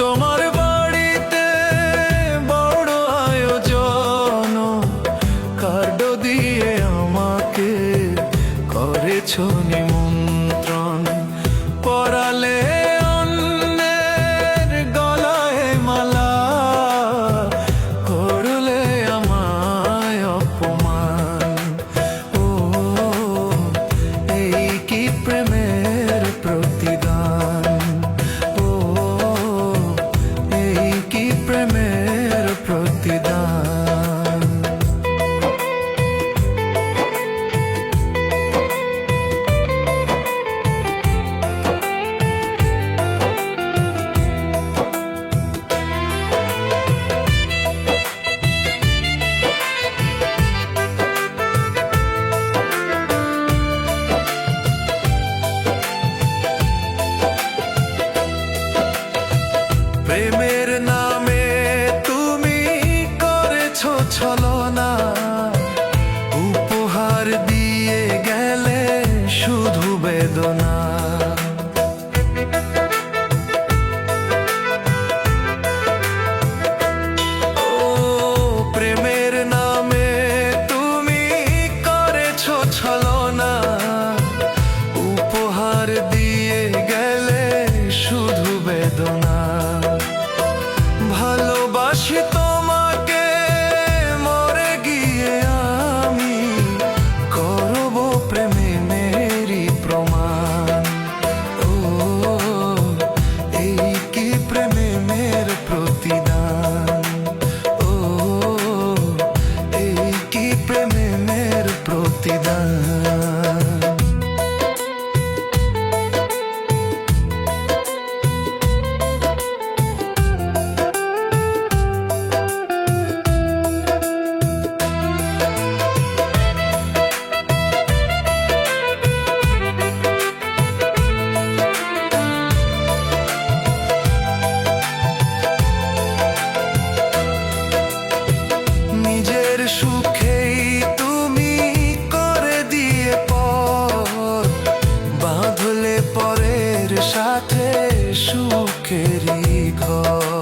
তোমার বাড়িতে বড় আয়োজন। কার্ড দিয়ে আমাকে করেছ নিম সুখেই তুমি করে দিয়ে পর বাঁধলে পরের সাথে সুখেরই ঘর।